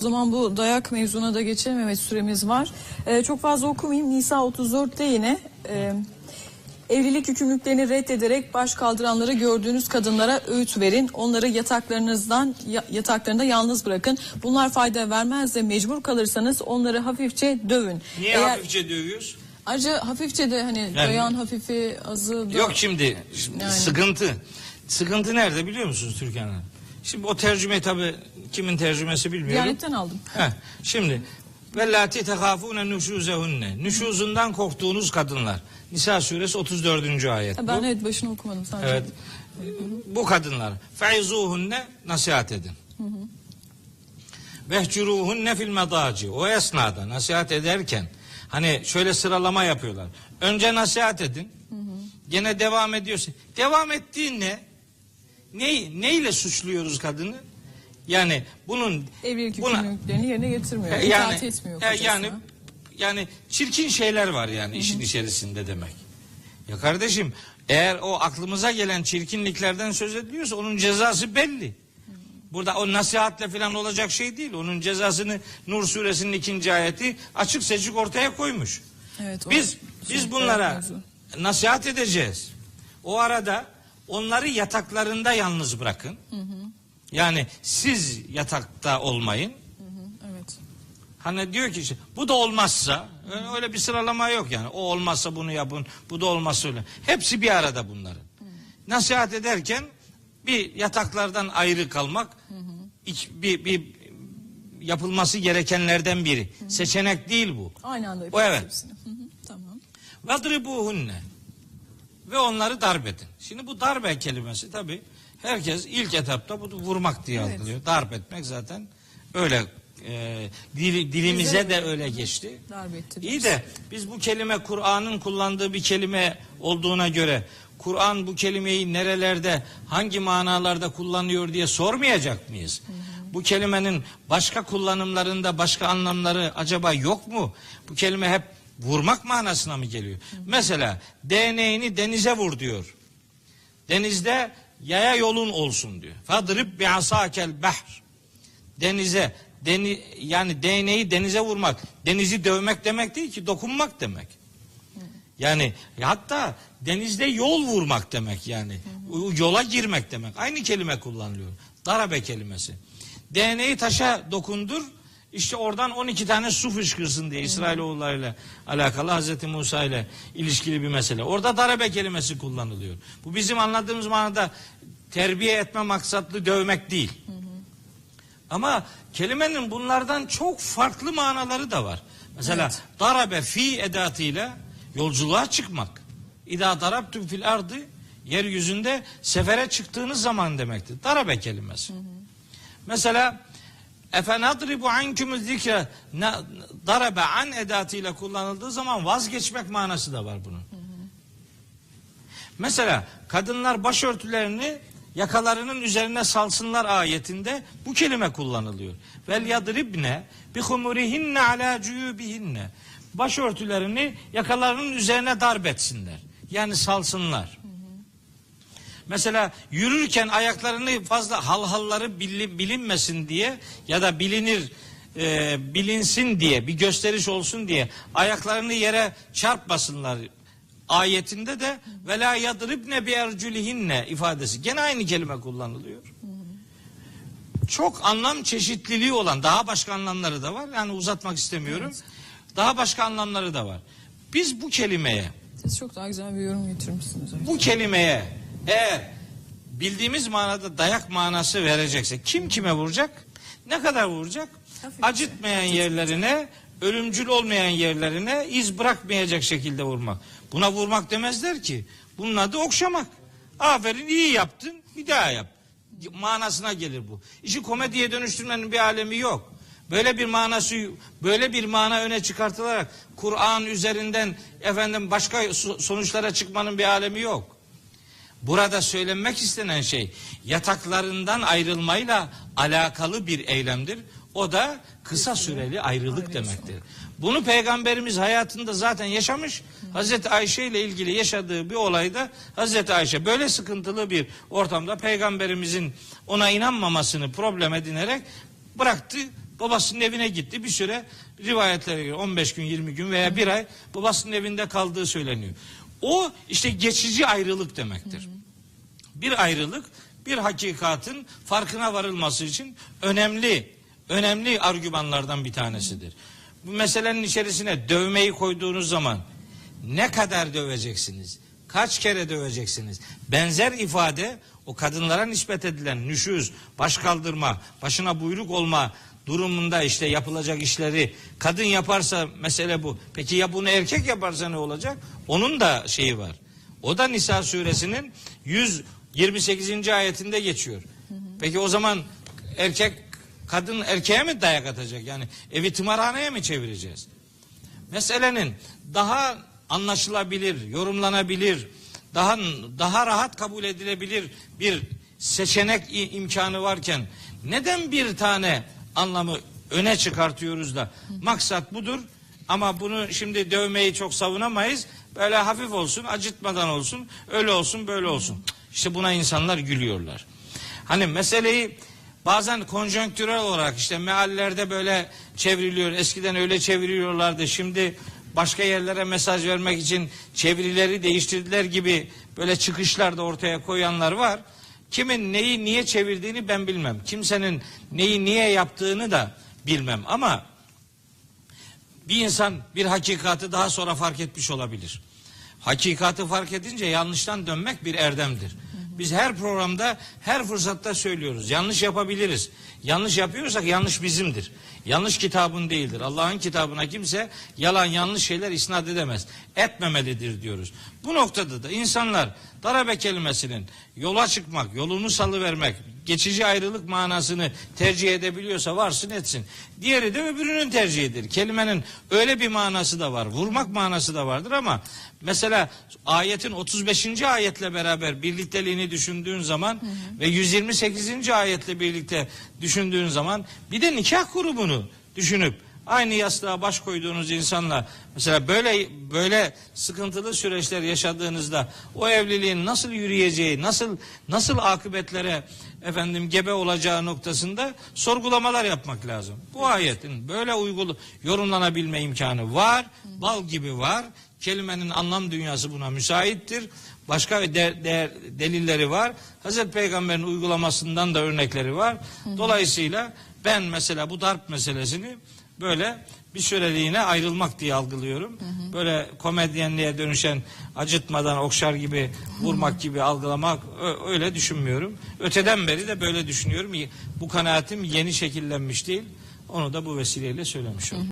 O zaman bu dayak mevzuna da geçelim. Evet süremiz var. Ee, çok fazla okumayayım. Nisa 34'te yine e, evlilik yükümlülüklerini reddederek baş kaldıranları gördüğünüz kadınlara öğüt verin. Onları yataklarınızdan ya- yataklarında yalnız bırakın. Bunlar fayda vermez de mecbur kalırsanız onları hafifçe dövün. Niye Eğer- hafifçe dövüyoruz? Ayrıca hafifçe de hani dayan hafifi azı da- Yok şimdi şimdi Yani. sıkıntı. Sıkıntı nerede biliyor musunuz Türkan Hanım? Şimdi o tercüme tabi kimin tercümesi bilmiyorum. Diyanetten aldım. Heh, şimdi vellati tehafune nuşuzehunne. Nüşuzundan korktuğunuz kadınlar. Nisa suresi 34. ayet. Ha, Ben bu. evet başını okumadım sadece. Evet. Bu kadınlar feizuhunne nasihat edin. Vehcuruhunne fil medaci. O esnada nasihat ederken hani şöyle sıralama yapıyorlar. Önce nasihat edin. Gene devam ediyorsun. Devam ettiğin ne? Ne neyle suçluyoruz kadını? Yani bunun Evlilik yükümlülüklerini yerine getirmiyor. e, itaat etmiyor e, yani yani çirkin şeyler var yani işin içerisinde demek. Ya kardeşim eğer o aklımıza gelen çirkinliklerden söz ediliyorsa onun cezası belli. Burada o nasihatle falan olacak şey değil. Onun cezasını Nur suresinin ikinci ayeti açık seçik ortaya koymuş. Evet, biz biz bunlara nasihat edeceğiz. O arada onları yataklarında yalnız bırakın. Yani siz yatakta olmayın. Evet. Hani diyor ki bu da olmazsa öyle- öyle bir sıralama yok yani. O olmazsa bunu yapın, bu da olmazsa öyle. Hepsi bir arada bunların. Nasihat ederken bir yataklardan ayrı kalmak iç- bir, bir yapılması gerekenlerden biri. Seçenek değil bu. Aynı anda O yapıyoruz evet. hepsini. Hı hı, Tamam. Vadribuhunne ve onları darp edin. Şimdi bu darbe kelimesi tabi herkes ilk etapta bu vurmak diye Evet. algılıyor. Darp etmek zaten öyle e, dili- dilimize Bize de öyle. geçti. Etti İyi de biz bu kelime Kur'an'ın kullandığı bir kelime olduğuna göre Kur'an bu kelimeyi nerelerde hangi manalarda kullanıyor diye sormayacak mıyız? Bu kelimenin başka kullanımlarında başka anlamları acaba yok mu? Bu kelime hep vurmak manasına mı geliyor? Mesela DNA'ni denize vur diyor. Denizde yaya yolun olsun diyor. Fadrib bi asakel bahr. Denize deni, yani DNA'yı denize vurmak, denizi dövmek demek değil ki dokunmak demek. Yani hatta denizde yol vurmak demek yani. Yola girmek demek. Aynı kelime kullanılıyor. Darabe kelimesi. DNA'yı taşa dokundur. İşte oradan 12 tane su fışkırsın diye İsrailoğullarıyla alakalı Hazreti Musa ile ilişkili bir mesele. Orada darabe kelimesi kullanılıyor. Bu bizim anladığımız manada terbiye etme maksatlı dövmek değil. Ama kelimenin bunlardan çok farklı manaları da var. Mesela Evet. darabe fi edatıyla yolculuğa çıkmak. İda darabtum fil ardı yeryüzünde sefere çıktığınız zaman demektir. Darabe kelimesi. Mesela efenadribu ankumuz zikre darabe an edatıyla kullanıldığı zaman vazgeçmek manası da var bunun. Mesela kadınlar başörtülerini yakalarının üzerine salsınlar ayetinde bu kelime kullanılıyor. Vel yadribne bi humurihinne ala cuyubihinne. Başörtülerini yakalarının üzerine darbetsinler. Yani salsınlar. Mesela yürürken ayaklarını fazla halhalları bilin- bilinmesin diye ya da bilinir e, bilinsin diye bir gösteriş olsun diye ayaklarını yere çarpmasınlar ayetinde de ve la yadribne bi erculihinne ifadesi gene aynı kelime kullanılıyor. Çok anlam çeşitliliği olan daha başka anlamları da var. Yani uzatmak istemiyorum. Daha başka anlamları da var. Biz bu kelimeye Siz çok daha güzel bir yorum getirmişsiniz. bu kelimeye eğer bildiğimiz manada dayak manası verecekse kim kime vuracak? Ne kadar vuracak? Acıtmayan yerlerine, ölümcül olmayan yerlerine iz bırakmayacak şekilde vurmak. Buna vurmak demezler ki. Bunun adı okşamak. Aferin iyi yaptın bir daha yap. Manasına gelir bu. İşi komediye dönüştürmenin bir alemi yok. Böyle bir manası böyle bir mana öne çıkartılarak Kur'an üzerinden efendim başka so- sonuçlara çıkmanın bir alemi yok. Burada söylenmek istenen şey yataklarından ayrılmayla alakalı bir eylemdir. O da kısa süreli ayrılık demektir. Bunu peygamberimiz hayatında zaten yaşamış. Hazreti Ayşe ile ilgili yaşadığı bir olayda Hazreti Ayşe böyle sıkıntılı bir ortamda peygamberimizin ona inanmamasını problem edinerek bıraktı Babasının evine gitti bir süre rivayetlere göre 15 gün 20 gün veya bir ay babasının evinde kaldığı söyleniyor. O işte geçici ayrılık demektir. Bir ayrılık bir hakikatin farkına varılması için önemli önemli argümanlardan bir tanesidir. Bu meselenin içerisine dövmeyi koyduğunuz zaman ne kadar döveceksiniz? Kaç kere döveceksiniz? Benzer ifade o kadınlara nispet edilen nüşüz, baş kaldırma, başına buyruk olma durumunda işte yapılacak işleri kadın yaparsa mesele bu. Peki ya bunu erkek yaparsa ne olacak? Onun da şeyi var. O da Nisa suresinin 128. ayetinde geçiyor. Peki o zaman erkek kadın erkeğe mi dayak atacak? Yani evi tımarhaneye mi çevireceğiz? Meselenin daha anlaşılabilir, yorumlanabilir, daha daha rahat kabul edilebilir bir seçenek imkanı varken neden bir tane anlamı öne çıkartıyoruz da maksat budur ama bunu şimdi dövmeyi çok savunamayız. Böyle hafif olsun, acıtmadan olsun, öyle olsun, böyle olsun. İşte buna insanlar gülüyorlar. Hani meseleyi bazen konjonktürel olarak işte meallerde böyle çevriliyor. Eskiden öyle çeviriyorlardı. Şimdi başka yerlere mesaj vermek için çevirileri değiştirdiler gibi böyle çıkışlar da ortaya koyanlar var. Kimin neyi niye çevirdiğini ben bilmem. Kimsenin neyi niye yaptığını da bilmem ama bir insan bir hakikati daha sonra fark etmiş olabilir. Hakikati fark edince yanlıştan dönmek bir erdemdir. Biz her programda her fırsatta söylüyoruz. Yanlış yapabiliriz. Yanlış yapıyorsak yanlış bizimdir. Yanlış kitabın değildir. Allah'ın kitabına kimse yalan yanlış şeyler isnat edemez. Etmemelidir diyoruz. Bu noktada da insanlar darabe kelimesinin yola çıkmak, yolunu salıvermek, geçici ayrılık manasını tercih edebiliyorsa varsın etsin. Diğeri de öbürünün tercihidir. Kelimenin öyle bir manası da var. Vurmak manası da vardır ama mesela ayetin 35. ayetle beraber birlikteliğini düşündüğün zaman ve 128. ayetle birlikte düşündüğün zaman bir de nikah grubunu düşünüp aynı yastığa baş koyduğunuz insanla mesela böyle böyle sıkıntılı süreçler yaşadığınızda o evliliğin nasıl yürüyeceği, nasıl nasıl akıbetlere efendim gebe olacağı noktasında sorgulamalar yapmak lazım. Bu ayetin böyle uygulu yorumlanabilme imkanı var, bal gibi var. Kelimenin anlam dünyası buna müsaittir. Başka de, de- delilleri var. Hazreti Peygamber'in uygulamasından da örnekleri var. Dolayısıyla ben mesela bu darp meselesini böyle bir süreliğine ayrılmak diye algılıyorum. Böyle komedyenliğe dönüşen acıtmadan okşar gibi vurmak gibi algılamak öyle düşünmüyorum. Öteden beri de böyle düşünüyorum. Bu kanaatim yeni şekillenmiş değil. Onu da bu vesileyle söylemiş oldum.